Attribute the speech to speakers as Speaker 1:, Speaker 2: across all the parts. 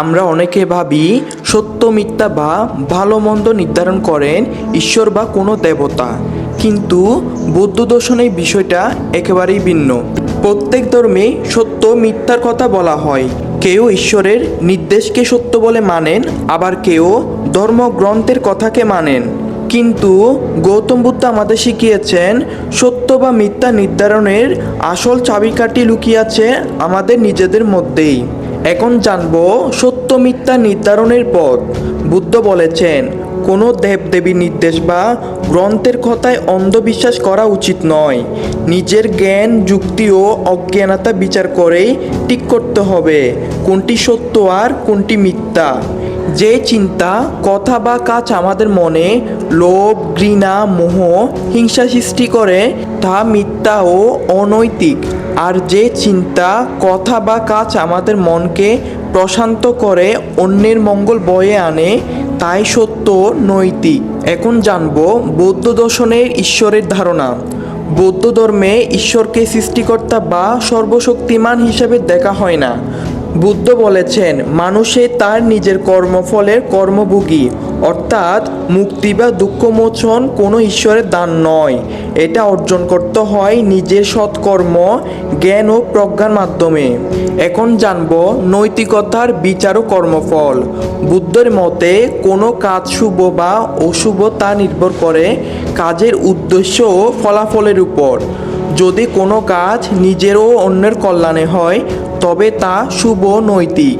Speaker 1: আমরা অনেকে ভাবি সত্য মিথ্যা বা ভালো মন্দ নির্ধারণ করেন ঈশ্বর বা কোনো দেবতা। কিন্তু বৌদ্ধ দর্শনে এই বিষয়টা একেবারেই ভিন্ন। প্রত্যেক ধর্মে সত্য মিথ্যার কথা বলা হয়। কেউ ঈশ্বরের নির্দেশকে সত্য বলে মানেন, আবার কেউ ধর্মগ্রন্থের কথাকে মানেন। কিন্তু গৌতম বুদ্ধ আমাদের শিখিয়েছেন, সত্য বা মিথ্যা নির্ধারণের আসল চাবিকাঠি লুকিয়ে আছে আমাদের নিজেদের মধ্যেই। এখন জানব সত্য মিথ্যা নির্ধারণের পথ। বুদ্ধ বলেছেন, কোনো দেবদেবীর নির্দেশ বা গ্রন্থের কথায় অন্ধবিশ্বাস করা উচিত নয়। নিজের জ্ঞান, যুক্তি ও অজ্ঞানতা বিচার করেই ঠিক করতে হবে, কোনটি সত্য আর কোনটি মিথ্যা। যে চিন্তা, কথা বা কাজ আমাদের মনে লোভ, ঘৃণা, মোহ, হিংসা সৃষ্টি করে, তা মিথ্যা ও অনৈতিক। আর যে চিন্তা, কথা বা কাজ আমাদের মনকে প্রশান্ত করে, অন্যের মঙ্গল বয়ে আনে, তাই সত্য নৈতিক। এখন জানব বৌদ্ধ দর্শনের ঈশ্বরের ধারণা। বৌদ্ধ ধর্মে ঈশ্বরকে সৃষ্টিকর্তা বা সর্বশক্তিমান হিসেবে দেখা হয় না। বুদ্ধ বলেছেন, মানুষে তার নিজের কর্মফলের কর্মভোগী। অর্থাৎ মুক্তি বা দুঃখমোচন কোনো ঈশ্বরের দান নয়। এটা অর্জন করতে হয় নিজের সৎকর্ম, জ্ঞান ও প্রজ্ঞার মাধ্যমে। এখন জানব নৈতিকতার বিচার ও কর্মফল। বুদ্ধের মতে, কোনো কাজ শুভ বা অশুভ তা নির্ভর করে কাজের উদ্দেশ্য ও ফলাফলের উপর। যদি কোনো কাজ নিজের ও অন্যের কল্যাণে হয় তবে তা শুভ নৈতিক।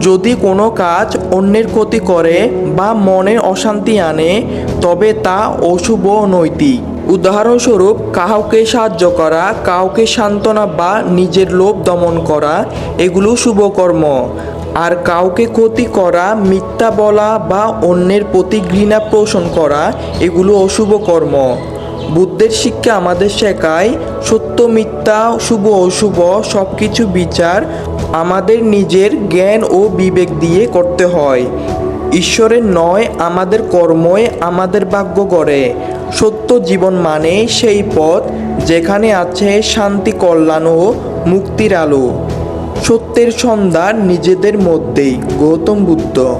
Speaker 1: যদি কোনো কাজ অন্যের ক্ষতি করে বা মনে অশান্তি আনে, তবে তা অশুভ নৈতিক। উদাহরণস্বরূপ, কাউকে সাহায্য করা, কাউকে সান্ত্বনা বা নিজের লোভ দমন করা, এগুলো শুভ কর্ম। আর কাউকে ক্ষতি করা, মিথ্যা বলা বা অন্যের প্রতি ঘৃণা পোষণ করা, এগুলো অশুভ কর্ম। বুদ্ধের শিক্ষা আমাদের শেখায়, সত্য, মিথ্যা, শুভ, অশুভ সব কিছু বিচার আমাদের নিজের জ্ঞান ও বিবেক দিয়ে করতে হয়। ঈশ্বরের নয় আমাদের কর্মই আমাদের ভাগ্য গড়ে। সত্য জীবন মানে সেই পথ যেখানে আছে শান্তি, কল্যাণ ও মুক্তির আলো। সত্যের সন্ধান নিজেদের মধ্যেই। গৌতম বুদ্ধ